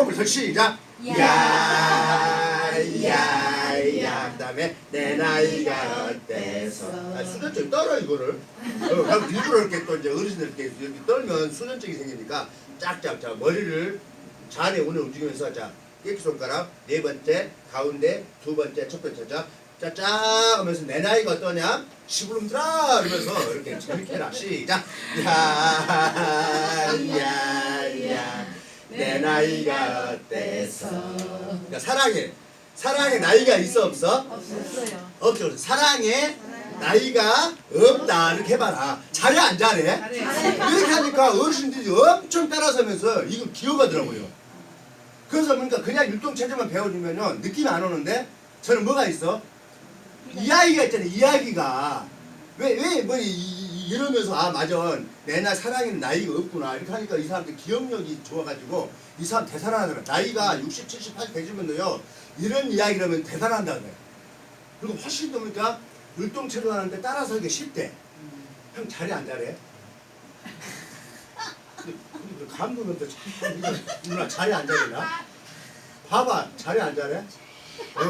처음부터 시작. 야야야 그다음에 내 나이가 어때서. 아, 수전증 떨어 이거를. 어, 그럼 일부러 이렇게 또 이제 어르신들께 이렇게 떨면 수전증이 생기니까 짝짝짝 머리를 잔에 오늘 움직이면서 자 깨끼 손가락 네 번째 가운데 두 번째 첫 번째 자 짜짝 하면서 내 나이가 어떠냐? 시부름들아! 이러면서 이렇게 재밌게 해라. 시작. 내 나이가 어때서 그러니까 사랑해. 사랑에 나이가 있어 없어? 없었어요. 없죠 없죠. 사랑에 나이가 없다. 이렇게 해봐라. 잘해 안 잘해? 이렇게 하니까 어르신들이 엄청 따라서면서 이거 기억하더라고요. 그래서 그러니까 그냥 율동체조만 배워주면은 느낌이 안 오는데 저는 뭐가 있어? 이야기가 있잖아요 이야기가. 왜 왜뭐 이 러면서 아 맞아. 내 나 사랑에는 나이가 없구나. 이렇게 하니까 이 사람들 기억력이 좋아가지고 이 사람 대단하더라 나이가 60, 70, 80 되시면요 이런 이야기를 하면 대단한다 그래 그리고 훨씬 더 보니까 율동체조 하는데 따라서 하기 쉽대. 형 잘해 안 잘해? 그 감독한테 참 이거 누나 잘해 안 잘해나? 봐봐. 잘해 안 잘해? 어,